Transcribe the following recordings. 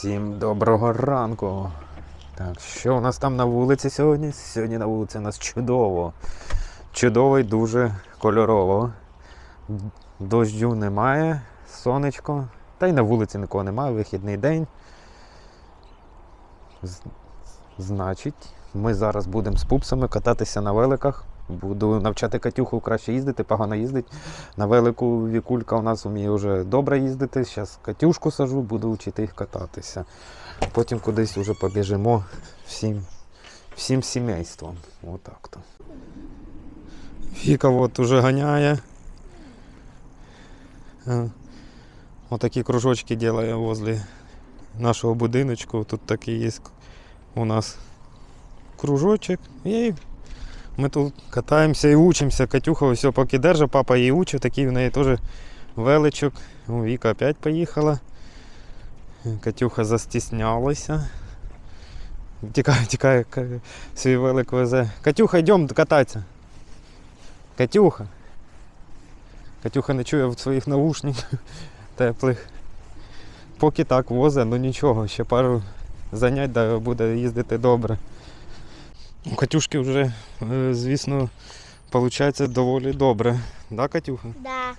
Всім доброго ранку. Так, що у нас там на вулиці сьогодні? Сьогодні на вулиці у нас чудово. Чудово і дуже кольорово. Дождю немає, сонечко. Та й на вулиці нікого немає, вихідний день. Значить, ми зараз будемо з пупсами кататися на великах. Буду навчати Катюху краще їздити, погано їздить. На велику вікулька у нас вміє вже добре їздити. Зараз Катюшку сажу, буду вчити їх кататися. Потім кудись вже побіжимо всім, всім сімейством. Отак то. Фіка от уже ганяє. Е, Отакі кружочки ділає возле нашого будиночку. Тут такий є у нас кружочок. І ми тут катаємося і учимося. Катюха все поки держить, папа її учить, такий в неї теж величок. О, Віка опять поїхала. Катюха застіснялася. Тікає, тікає, свій велик везе. Катюха, йдемо кататися. Катюха. Катюха не чує в своїх наушниках теплих. Поки так возить, ну нічого, ще пару занять буде їздити добре. У Катюшки вже, е, звісно, виходить доволі добре. Да, Катюха? Да.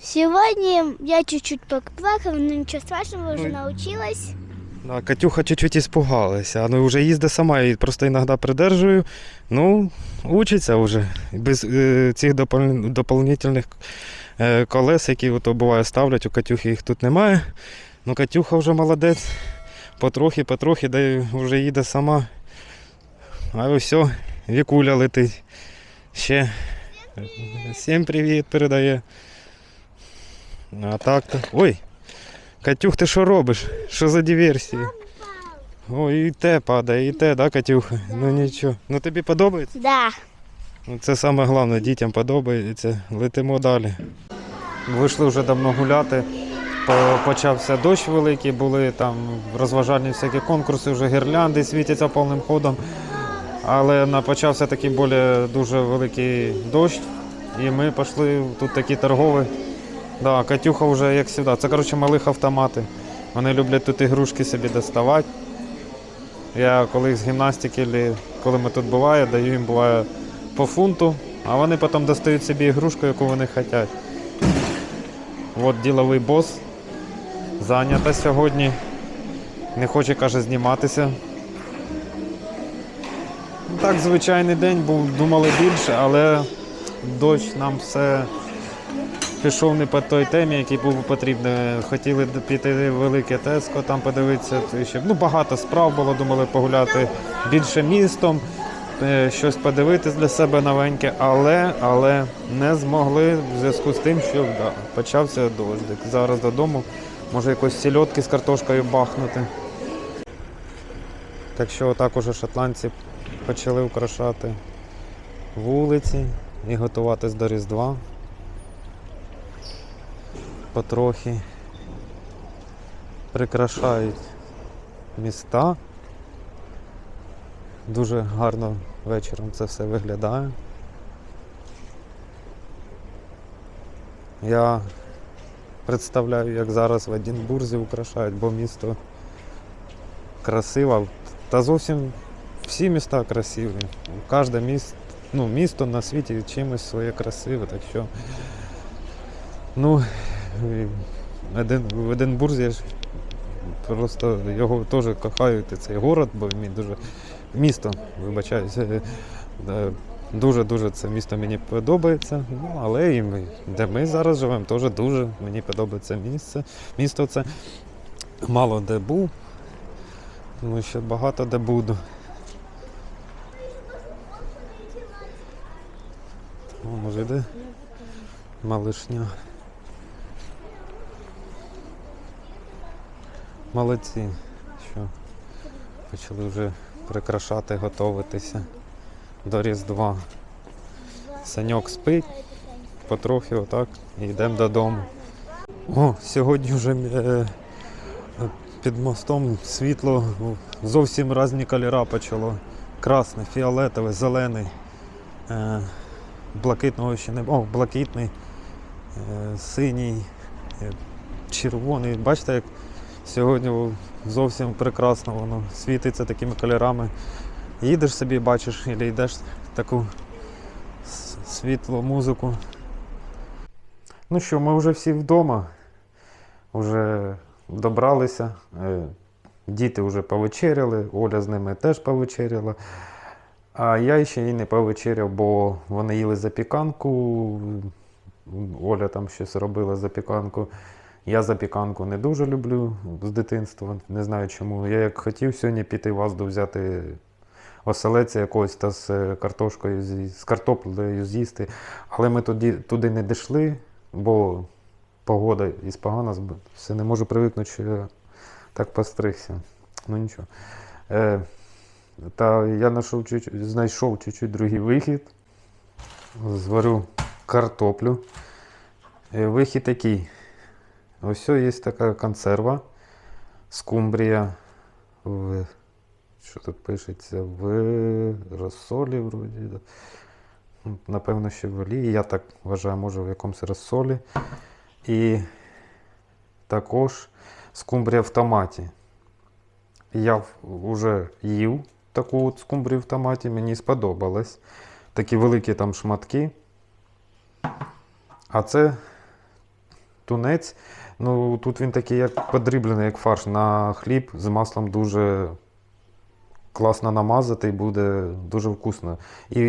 Сегодня я чуть-чуть поплакала, но ничего страшного, уже Ой. научилась. Да, Катюха чуть-чуть іспугалася, ну вже їздить сама, я її просто іноді придержую. Ну, учиться вже. Без е, цих дополнительних е, колес, які ото буває ставлять, у Катюхи їх тут немає. Ну, Катюха вже молодець. Потрохи, потрохи, да вже їде сама. А ось все, вікуля летить. Ще. Всім привіт передає. А так то. Ой! Катюх, ти що робиш? Що за диверсії? Ой, і те падає, і те, да, Катюха? Ну нічого. Ну тобі подобається? Да. Ну, Це саме головне, дітям подобається. Летимо далі. Вийшли вже давно гуляти. Почався дощ великий, були там розважальні всякі конкурси, вже гірлянди світяться повним ходом. Але почався такий більш дуже великий дощ. І ми пішли тут такі торгові. Да, Катюха вже як завжди. Це коротше малих автомати. Вони люблять тут ігрушки собі доставати. Я коли з гімнастики, коли ми тут буває, даю їм буває по фунту, а вони потім достають собі ігрушку, яку вони хочуть. От діловий бос. Зайнята сьогодні. Не хоче, каже, зніматися. Так, звичайний день був, думали більше, але дощ нам все пішов не по той темі, який був потрібен. Хотіли піти в велике Теско, там подивитися. ну, багато справ було, думали погуляти більше містом, е, щось подивитись для себе новеньке, але, але не змогли в зв'язку з тим, що да, почався дощик. Зараз додому, може якось сільотки з картошкою бахнути. Так що отак уже шотландці почали украшати вулиці і готуватись до Різдва потрохи прикрашають міста. Дуже гарно вечором це все виглядає. Я представляю, як зараз в Едінбурзі украшають, бо місто красиве. Та зовсім всі міста красиві. Кожне місто, ну, місто на світі чимось своє красиве, так що. Ну, в Единбурзі я ж просто його теж кохаю, цей город, бо мені дуже місто, вибачаюся. е, Дуже-дуже це місто мені подобається. Ну, але і ми, де ми зараз живемо, теж дуже мені подобається місце. Місто це мало де був, тому що багато де буду. Може йде малишня. Молодці, що почали вже прикрашати, готуватися до Різдва. Саньок спить, потрохи отак і йдемо додому. О, сьогодні вже е, під мостом світло зовсім різні кольори почало. Красне, фіолетове, зелений, е, блакитного ще не о, блакитний, е, синій, е, червоний. Бачите, як Сьогодні зовсім прекрасно, воно світиться такими кольорами. Їдеш собі, бачиш, або йдеш таку світлу музику. Ну що, ми вже всі вдома, вже добралися. Е, Діти вже повечеряли, Оля з ними теж повечеряла. А я ще й не повечеряв, бо вони їли запіканку. Оля там щось робила запіканку. Я запіканку не дуже люблю з дитинства. Не знаю чому. Я як хотів сьогодні піти в Азду взяти оселеця якогось та з е, картошкою, з картоплею з'їсти. Але ми туди, туди не дійшли, бо погода із погана, все не можу привикнути, що я так постригся. Ну нічого. Е, та я знайшов чуть, знайшов чуть-чуть другий вихід. Зварю картоплю. Е, Вихід такий. Ось є така консерва. Скумбрія. В, що тут пишеться? В розсолі, вроді. Ну, Напевно, ще в олії. Я так вважаю, може в якомусь розсолі. І також скумбрія в томаті. Я вже їв таку от скумбрію в томаті, мені сподобалось. Такі великі там шматки. А це тунець. Ну, тут він такий, як подріблений, як фарш на хліб з маслом дуже класно намазати і буде дуже вкусно. І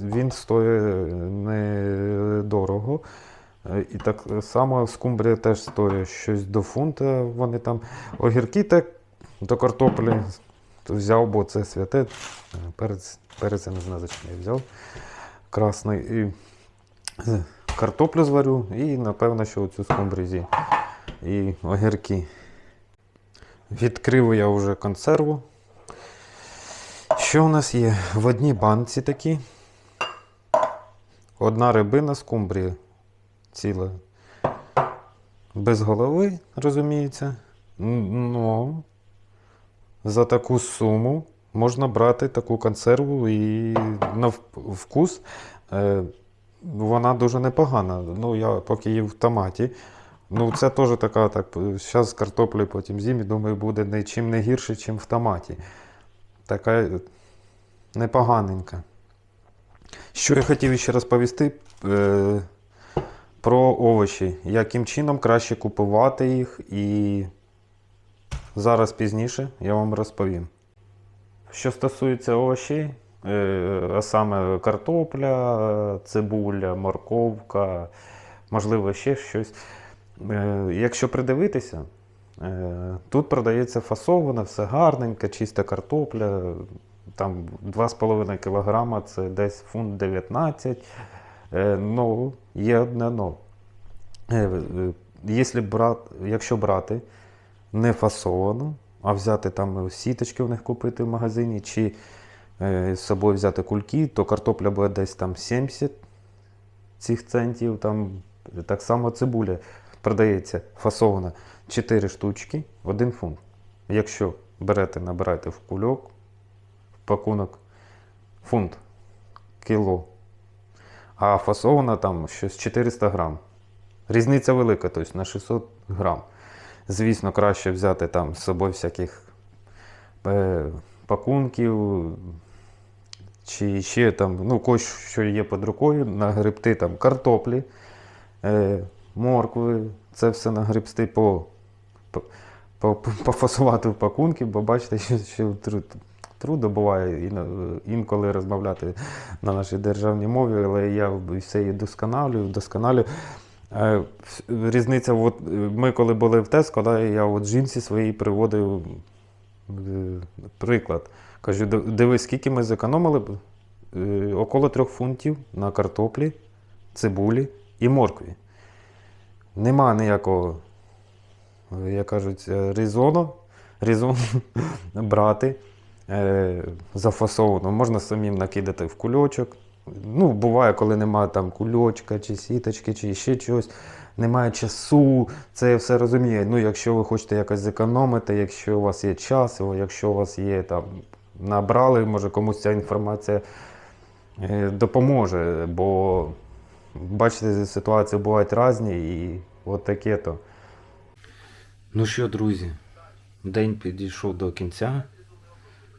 він стоїть недорого. І так само скумбрія теж стоїть щось до фунта. Вони там огірки так до картоплі взяв, бо це святе. Е, Перець, перець я не знаю, за чим я взяв. Красний. І е, картоплю зварю і, напевно, що оцю скумбрію з'їм. І огірки. Відкрив я вже консерву. Що у нас є? В одній банці такі. Одна рибина скумбрії ціла. Без голови, розуміється. Ну, за таку суму можна брати таку консерву і на вкус е, вона дуже непогана. Ну, я поки їв в томаті. Ну, це теж така, так, зараз з картоплею потім з'їм і думаю, буде нічим не гірше, ніж в томаті. Така е, непоганенька. Що я хотів ще розповісти е, про овочі. Яким чином краще купувати їх і зараз пізніше я вам розповім. Що стосується овочей, е, а саме картопля, цибуля, морковка, можливо, ще щось. Е, Якщо придивитися, е, тут продається фасована, все гарненьке, чиста картопля. Там 2,5 кг це десь фунт 19. Е, Ну, є одне но. Якщо брати не фасовану, а взяти там сіточки в них купити в магазині, чи е, з собою взяти кульки, то картопля буде десь там 70 цих центів. Там, так само цибуля продається фасована 4 штучки, 1 фунт. Якщо берете, набираєте в кульок, в пакунок фунт, кіло. А фасована там щось 400 грам. Різниця велика, тобто на 600 грам. Звісно, краще взяти там з собою всяких е, пакунків, чи ще там, ну, когось, що є під рукою, нагребти там картоплі, е, моркви, це все нагребсти по, по, по, пофасувати в пакунки, бо бачите, що, труд, трудно буває інколи розмовляти на нашій державній мові, але я все її досконалюю, вдосконалюю. Е, Різниця, от, е, ми коли були в Теско, да, я от жінці своїй приводив е, приклад. Кажу, дивись, скільки ми зекономили около трьох фунтів на картоплі, цибулі і моркві. Нема ніякого, як кажуть, резону, резону брати зафасовано. Можна самим накидати в кульочок. Ну, буває, коли немає там кульочка, чи сіточки, чи ще чогось. Немає часу, це я все розумію. Ну, якщо ви хочете якось зекономити, якщо у вас є час, якщо у вас є там, набрали, може комусь ця інформація е, допоможе. Бо бачите, ситуації бувають різні і от таке то. Ну що, друзі, День підійшов до кінця.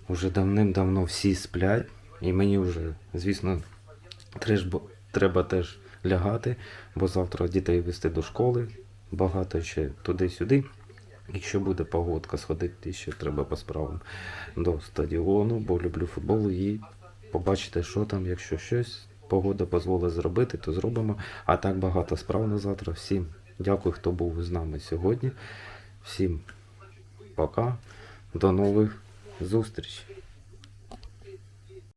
Уже давним-давно всі сплять, і мені вже, звісно, треба теж лягати, бо завтра дітей вести до школи, багато ще туди-сюди. Якщо буде погодка, сходити ще треба по справам до стадіону, бо люблю футбол і побачити, що там, якщо щось погода дозволить зробити, то зробимо. А так багато справ на завтра. Всім дякую, хто був з нами сьогодні. Всім пока. До нових зустрічей.